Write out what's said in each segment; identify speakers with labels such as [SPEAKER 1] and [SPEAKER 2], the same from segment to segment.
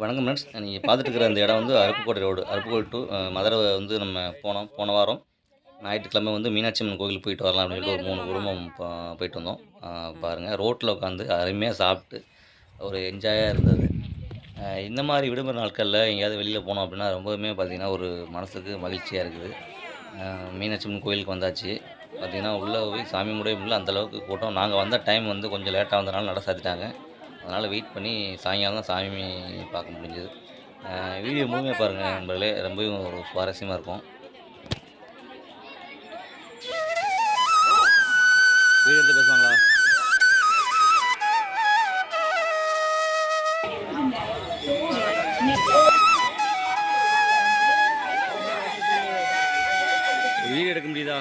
[SPEAKER 1] வணக்கம் ஃப்ரெண்ட்ஸ் நீங்கள் பார்த்துட்டு இருக்கிற அந்த இடம் வந்து அருப்புக்கோட்டை ரோடு அருப்புக்கோட்டை டு மதுரை வந்து நம்ம போனோம் போன வாரம் ஞாயிற்றுக்கிழமை வந்து மீனாட்சி அம்மன் கோவில் போயிட்டு வரலாம் அப்படின்னு சொல்லிட்டு ஒரு மூணு குடும்பம் போயிட்டு வந்தோம். பாருங்கள் ரோட்டில் உட்காந்து அருமையாக சாப்பிட்டு ஒரு என்ஜாயாக இருந்தது. இந்த மாதிரி விடுமுறை நாட்களில் எங்கேயாவது வெளியில் போனோம் அப்படின்னா ரொம்பவுமே பார்த்திங்கன்னா ஒரு மனசுக்கு மகிழ்ச்சியாக இருக்குது. மீனாட்சி அம்மன் கோயிலுக்கு வந்தாச்சு. பார்த்திங்கன்னா உள்ளே போய் சாமி முடிய முடியல அந்தளவுக்கு கூட்டம் நாங்கள் வந்த டைம் வந்து கொஞ்சம் லேட்டாக வந்தனால நட சாத்திட்டாங்க அதனால் வெயிட் பண்ணி சாயங்காலம் தான் சாமி பார்க்க முடிஞ்சது. வீடியோ முழுமையாக பாருங்கள் நண்பர்களே. ரொம்பவும் ஒரு சுவாரஸ்யமாக இருக்கும். வீடியோ எடுத்து பேசுவாங்களா? வீடியோ எடுக்க முடியுதா?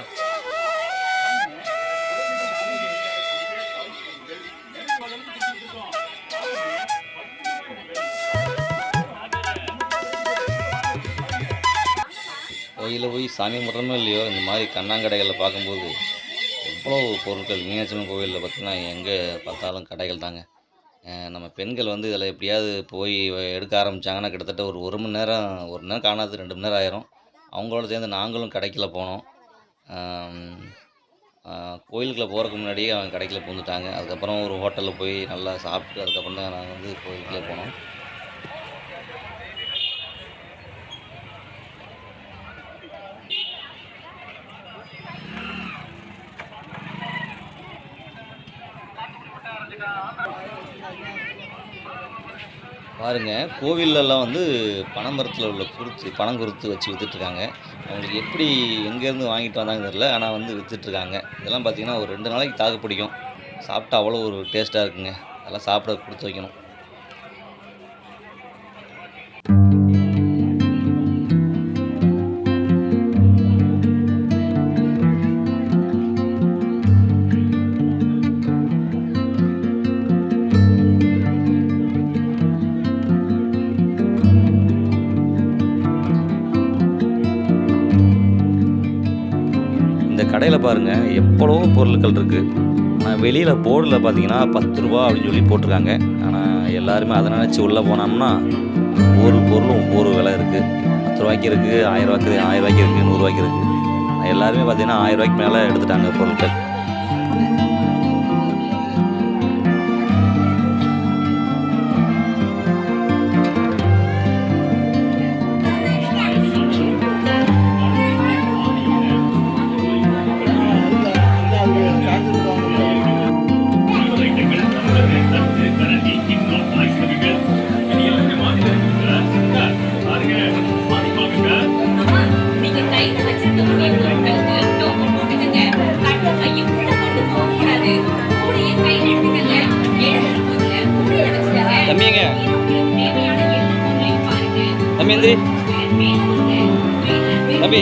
[SPEAKER 1] கோயிலில் போய் சாமி கும்பிட்றமோ இல்லையோ இந்த மாதிரி கண்ணாங்கடைகளில் பார்க்கும்போது எவ்வளோ பொருட்கள் மீனாட்சியம்மன் கோவிலில் பார்த்தீங்கன்னா எங்கே பார்த்தாலும் கடைகள் தாங்க. நம்ம பெண்கள் வந்து இதில் எப்படியாவது போய் எடுக்க ஆரம்பித்தாங்கன்னா கிட்டத்தட்ட ஒரு ஒரு மணி நேரம் ஒரு நேரம் காணாது ரெண்டு மணி நேரம் ஆயிரும். அவங்களோட சேர்ந்து நாங்களும் கடைக்கில் போனோம். கோயிலுக்குள்ளே போகிறதுக்கு முன்னாடியே அவங்க கடைக்குள்ள பூந்துட்டாங்க. அதுக்கப்புறம் ஒரு ஹோட்டலில் போய் நல்லா சாப்பிட்டு அதுக்கப்புறம் தான் நாங்கள் வந்து கோயிலுக்குள்ளே போனோம். பாருங்க கோவிலெல்லாம் வந்து பனைமரத்தில் உள்ள குருத்து பணம் குருத்து வச்சு விற்றுட்ருக்காங்க அவங்களுக்கு எப்படி எங்கேருந்து வாங்கிட்டு வந்தாங்க தெரியல ஆனால் வந்து விற்றுட்ருக்காங்க இதெல்லாம் பார்த்தீங்கன்னா ஒரு ரெண்டு நாளைக்கு தாக்கு பிடிக்கும். சாப்பிட்டா அவ்வளோ ஒரு டேஸ்ட்டாக இருக்குங்க. அதெல்லாம் சாப்பிட கொடுத்து வைக்கணும். கடையில் பாருங்கள் எவ்வளோ பொருட்கள் இருக்குது ஆனால் வெளியில் போர்டில் பார்த்தீங்கன்னா பத்து ரூபா அப்படின்னு சொல்லி போட்டிருக்காங்க. ஆனால் எல்லாருமே அதை நினச்சி உள்ளே போனோம்னா ஒவ்வொரு பொருளும் ஒவ்வொரு விலை இருக்குது பத்து ரூபாய்க்கு இருக்குது ஆயிரம் ரூபாய்க்கு ஆயிரம் ரூபாய்க்கு இருக்குது நூறுரூவாய்க்கு இருக்குது எல்லாருமே பார்த்தீங்கன்னா ஆயிரம் ரூபாய்க்கு மேலே எடுத்துட்டாங்க பொருட்கள்.
[SPEAKER 2] செய்யுங்க.
[SPEAKER 1] தம்பி எந்திரி. தம்பி.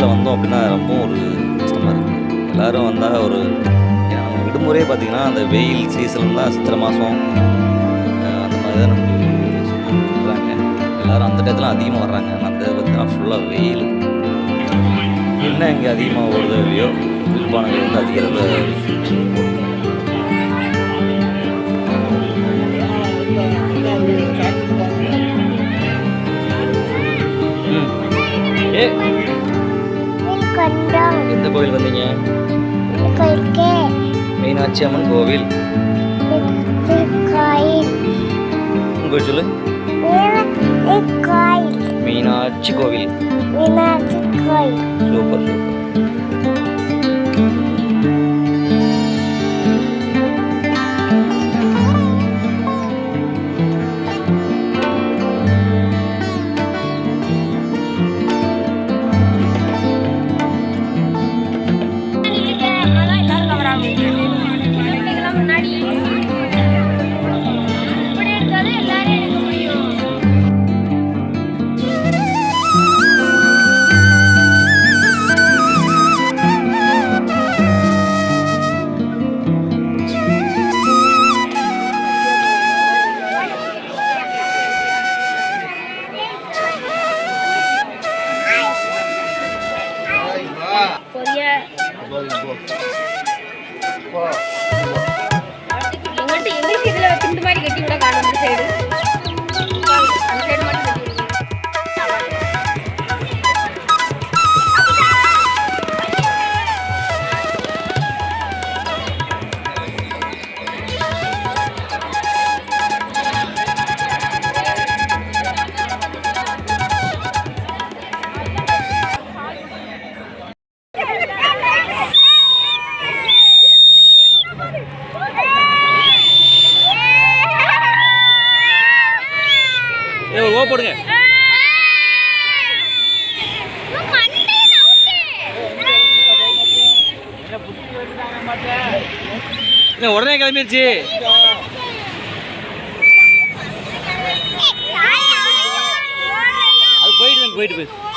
[SPEAKER 1] நான் வந்தோம் அப்படின்னா ரொம்ப ஒரு கஷ்டமாக இருக்குது எல்லோரும் வந்தால் ஒரு விடுமுறையே பார்த்திங்கன்னா அந்த வெயில் சீசன் தான் சித்திரை மாதம் அந்த மாதிரி தான் நமக்கு சொல்லுறாங்க எல்லோரும் அந்த டயத்தில் அதிகமாக வர்றாங்க. அந்த பார்த்திங்கன்னா ஃபுல்லாக வெயில். என்ன இங்கே அதிகமாக ஓடுதோ இல்லையோ வில்பானங்கள் வந்து அதிக அளவில் கோவில் வந்தீங்க? மீனாட்சி அம்மன் கோவில். உங்கள் சொல்லு. மீனாட்சி கோவில்.
[SPEAKER 3] மீனாட்சி கோயில்.
[SPEAKER 1] Super super.
[SPEAKER 4] buddy,
[SPEAKER 1] look. Wow. ஓ போடுங்க உடனே கிளம்பிடுச்சு அது போயிட்டு போயிட்டு போயிட்டு